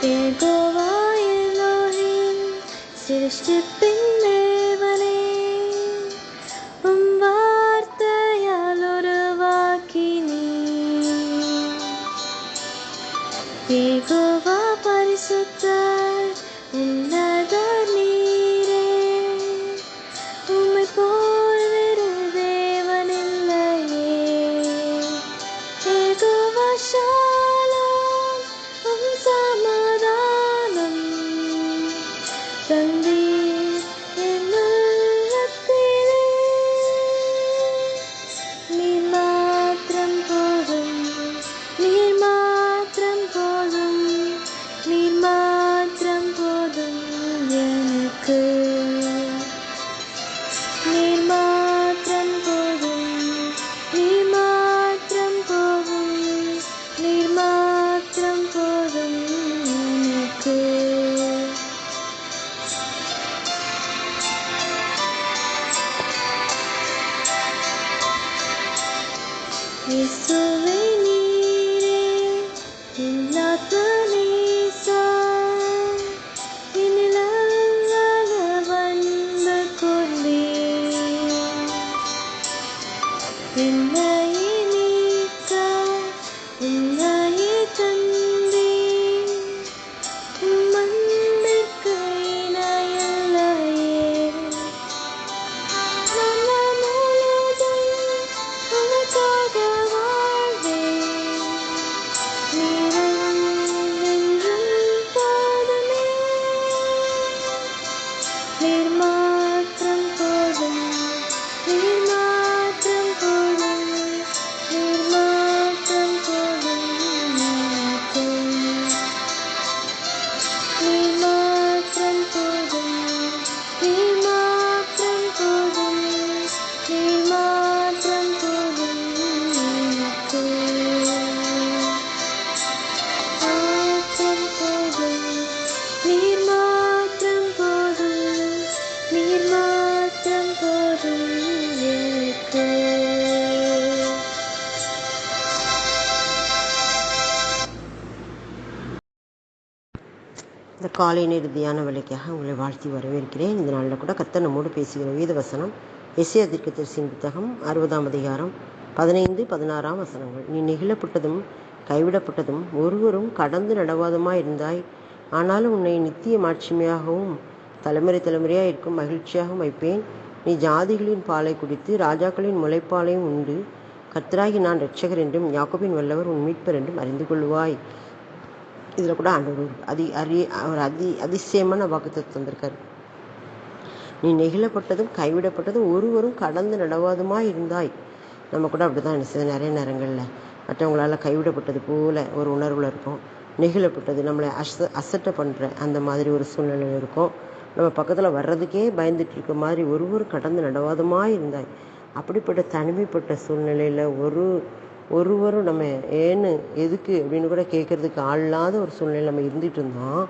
They're going on, still shipping. இயேசுவே நீரே என் ஆத்மநேசா, என்னில் அவ்வளவு இந்த காலை நேர தியான வேலைக்காக உங்களை வாழ்த்தி வரவேற்கிறேன். இந்த நாளில் கூட கத்த நம்மோடு பேசுகிற வேத வசனம் எஸ்ஏ தரிசின் புத்தகம் அறுபதாம் அதிகாரம் பதினைந்து பதினாறாம் வசனங்கள். நீ நெகிழப்பட்டதும் கைவிடப்பட்டதும் ஒருவரும் கடந்து நடவாதமாக இருந்தாய். ஆனாலும் உன்னை நித்திய மாட்சிமையாகவும் தலைமுறை தலைமுறையாக இருக்கும் மகிழ்ச்சியாகவும் வைப்பேன். நீ ஜாதிகளின் பாலை குடித்து ராஜாக்களின் முளைப்பாலையும் உண்டு. கர்த்தராகி நான் ரட்சகர் என்றும் யாக்கோபின் வல்லவர் உன் மீட்பர் என்றும் அறிந்து கொள்வாய் இதில் கூட ஆண்டவர் அதி அரிய அவர் அதி அதிசயமான வாக்குத்தத்தை தந்திருக்கார். நீ நெகிழப்பட்டதும் கைவிடப்பட்டதும் ஒருவரும் கடந்து நடவாதுமாய் இருந்தாய். நம்ம கூட அப்படி தான் நினைச்சது நிறைய நேரங்களில். மற்றவங்களால் கைவிடப்பட்டது போல ஒரு உணர்வில் இருக்கும். நெகிழப்பட்டது நம்மளை அச அசட்டை பண்ணுற அந்த மாதிரி ஒரு சூழ்நிலை இருக்கும். நம்ம பக்கத்தில் வர்றதுக்கே பயந்துட்டு இருக்க மாதிரி ஒருவரும் கடந்து நடவாதுமாய் இருந்தாய். அப்படிப்பட்ட தனிமைப்பட்ட சூழ்நிலையில் ஒரு ஒருவரும் நம்ம ஏன்னு எதுக்கு அப்படின்னு கூட கேட்குறதுக்கு ஆள் இல்லாத ஒரு சூழ்நிலை நம்ம இருந்துகிட்டு இருந்தோம்.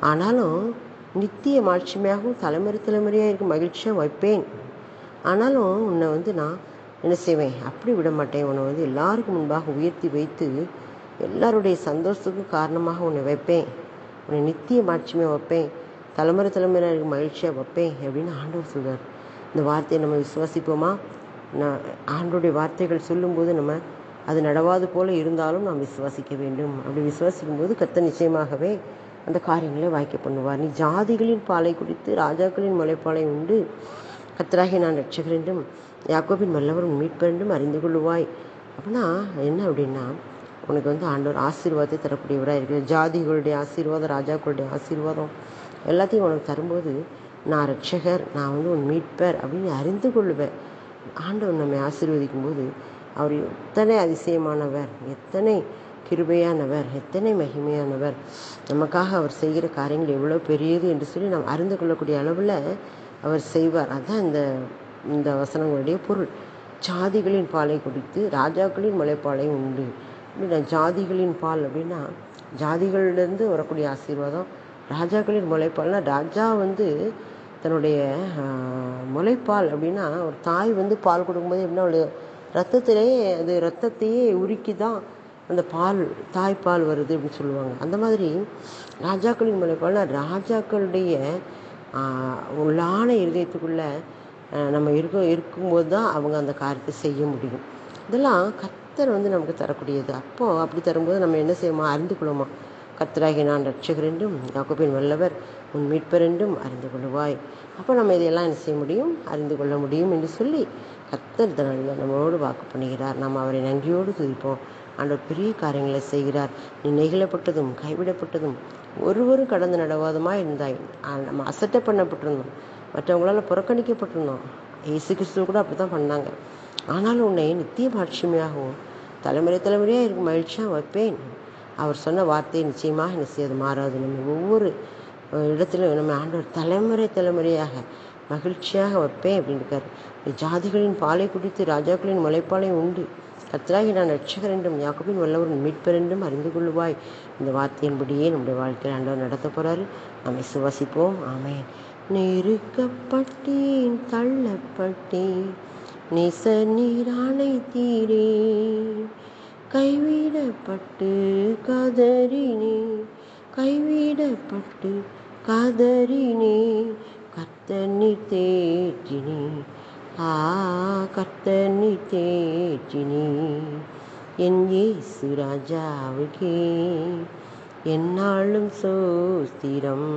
ஆனாலும் நித்திய மாட்சிமையாகவும் தலைமுறை தலைமுறையாக இருக்கும் மகிழ்ச்சியாக வைப்பேன். ஆனாலும் உன்னை வந்து நான் என்ன செய்வேன்? அப்படி விட மாட்டேன். உன்னை வந்து எல்லாருக்கும் முன்பாக உயர்த்தி வைத்து எல்லாருடைய சந்தோஷத்துக்கும் காரணமாக உன்னை வைப்பேன். உன்னை நித்திய மாட்சிமையாக வைப்பேன். தலைமுறை இருக்க மகிழ்ச்சியாக வைப்பேன் அப்படின்னு ஆண்டவர் சொல்கிறார் இந்த வார்த்தையை நம்ம விசுவாசிப்போமா? நான் ஆண்டோடைய வார்த்தைகள் சொல்லும்போது நம்ம அது நடவாது போல இருந்தாலும் நாம் விசுவாசிக்க வேண்டும். அப்படி விசுவாசிக்கும் போது கத்த நிச்சயமாகவே அந்த காரியங்களை வாய்க்க பண்ணுவார். நீ ஜாதிகளின் பாலை குடித்து ராஜாக்களின் முளைப்பாலை உண்டு. கத்தராகி நான் ரட்சகர் என்றும் யாக்கோபின் வல்லவரும் என்றும் அறிந்து கொள்ளுவாய். அப்படின்னா என்ன அப்படின்னா உனக்கு வந்து ஆண்டவர் ஆசீர்வாதத்தை தரக்கூடியவராக இருக்கிற ஜாதிகளுடைய ஆசீர்வாதம் ராஜாக்களுடைய ஆசீர்வாதம் எல்லாத்தையும் உனக்கு தரும்போது நான் ரட்சகர் நான் வந்து உன் மீட்பர் அப்படின்னு அறிந்து கொள்ளுவேன் ஆண்டவர் நம்மை ஆசீர்வதிக்கும் போது அவர் எத்தனை அதிசயமானவர் எத்தனை கிருபையானவர் எத்தனை மகிமையானவர். நமக்காக அவர் செய்கிற காரியங்கள் எவ்வளோ பெரியது என்று சொல்லி நாம் அறிந்து கொள்ளக்கூடிய அளவில் அவர் செய்வார். அதுதான் இந்த இந்த வசனங்களுடைய பொருள். ஜாதிகளின் பாலை குடித்து ராஜாக்களின் மலைப்பாலை உண்டு. அப்படின்னா ஜாதிகளின் பால் அப்படின்னா ஜாதிகளிலிருந்து வரக்கூடிய ஆசீர்வாதம் ராஜாக்களின் முளைப்பால்னா ராஜா வந்து தன்னுடைய முளைப்பால் அப்படின்னா ஒரு தாய் வந்து பால் கொடுக்கும்போது எப்படின்னா அவளுடைய ரத்தத்திலே அது ரத்தத்தையே உருக்கி தான் அந்த பால் தாய்ப்பால் வருது அப்படின்னு சொல்லுவாங்க. அந்த மாதிரி ராஜாக்களின் முளைப்பால்னா ராஜாக்களுடைய உள்ளான இருதயத்துக்குள்ளே நம்ம இருக்க இருக்கும்போது தான் அவங்க அந்த காரியத்தை செய்ய முடியும். இதெல்லாம் கத்தர் வந்து நமக்கு தரக்கூடியது. அப்போது அப்படி தரும்போது நம்ம என்ன செய்வோமா? அறிந்து கொள்ளுமா கத்தராகி நான் ரட்சகர் என்றும் யாக்கோபின் வல்லவர் உன் மீட்பர் என்றும் அறிந்து கொள்வாய் அப்போ நம்ம இதையெல்லாம் என்ன செய்ய முடியும்? அறிந்து கொள்ள முடியும் என்று சொல்லி கத்தர் தன்னால் நம்மளோடு வாக்கு பண்ணுகிறார். நாம் அவரை நன்றியோடு துதிப்போம். ஆண்டவர் பெரிய காரியங்களை செய்கிறார். நீ நெகிழப்பட்டதும் கைவிடப்பட்டதும் ஒருவரும் கடந்து நடவாதமாக இருந்தாய். நம்ம அசட்டை பண்ணப்பட்டிருந்தோம். மற்றவங்களால புறக்கணிக்கப்பட்டிருந்தோம். இயேசு கிறிஸ்துவ கூட அப்படி தான் பண்ணாங்க. ஆனாலும் உன்னை நித்திய மாட்சிமையாகவும் தலைமுறை தலைமுறையாக இருக்கும் மகிழ்ச்சியாக வைப்பேன். அவர் சொன்ன வார்த்தையை நிச்சயமாக என்ன செய்யாது மாறாது. நம்ம ஒவ்வொரு இடத்துலையும் நம்ம ஆண்டவர் தலைமுறை தலைமுறையாக மகிழ்ச்சியாக வைப்பேன் அப்படின்னு இருக்காரு ஜாதிகளின் பாலை குடித்து ராஜாக்களின் முளைப்பாலை உண்டு. கத்தராகி நான் ரட்சகர் என்றும் யாக்கோபின் வல்லவரின் மீட்பர் என்றும் அறிந்து கொள்ளுவாய். இந்த வார்த்தையின்படியே நம்முடைய வாழ்க்கையில் ஆண்டவர் நடத்த போறாரு. நம்மை சுவாசிப்போம். ஆமேன். நெருக்கப்பட்டேன் தள்ளப்பட்டேன். நெச நீரானை தீரே கைவிடப்பட்டு கதறினே கைவிடப்பட்டு கதறினே கத்தனி தேஜினி ஆ கத்தனி தேஜினி என் ஏசு ராஜாவுக்கே என்னாலும் சோஸ்திரம்.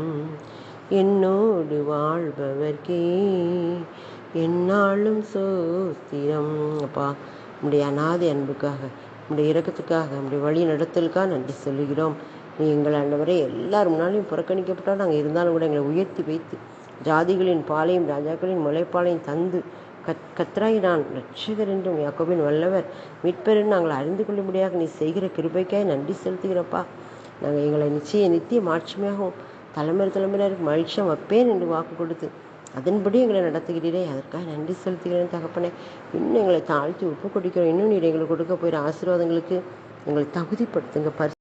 என்னோடு வாழ்பவர்க்கே என்னாலும் சோஸ்திரம். அப்பா நம்முடைய அனாதை அன்புக்காக நம்முடைய இறக்கத்துக்காக நம்முடைய வழி நடத்தலுக்காக நன்றி சொல்லுகிறோம். நீ எங்கள் ஆண்டவரை எல்லார் முன்னாலையும் புறக்கணிக்கப்பட்டால் நாங்கள் இருந்தாலும் கூட எங்களை உயர்த்தி வைத்து ஜாதிகளின் பாலையும் ராஜாக்களின் முளைப்பாலையும் தந்து கத் கத்ராய் நான் ரட்சகர் என்றும் யாக்கோபின் வல்லவர். மீட்பர் நாங்கள் அறிந்து கொள்ளும்படியாக நீ செய்கிற கிருபைக்காய் நன்றி செலுத்துகிறப்பா. நாங்கள் எங்களை நிச்சய நித்திய மாட்சிமையாகவும் தலைமுறை தலைமுறையினருக்கு மகிழ்ச்சியாக வைப்பேன் என்று வாக்கு கொடுத்து அதன்படி எங்களை நடத்துகிறீரே. அதற்காக நன்றி செலுத்துகிறேன் தகப்பனே. இன்னும் எங்களை தாழ்த்தி ஒப்பு கொடுக்கிறோம் இன்னும் நீர் எங்களுக்கு கொடுக்க போகிற ஆசீர்வாதங்களுக்கு எங்களை தகுதிப்படுத்துங்க. பரிசு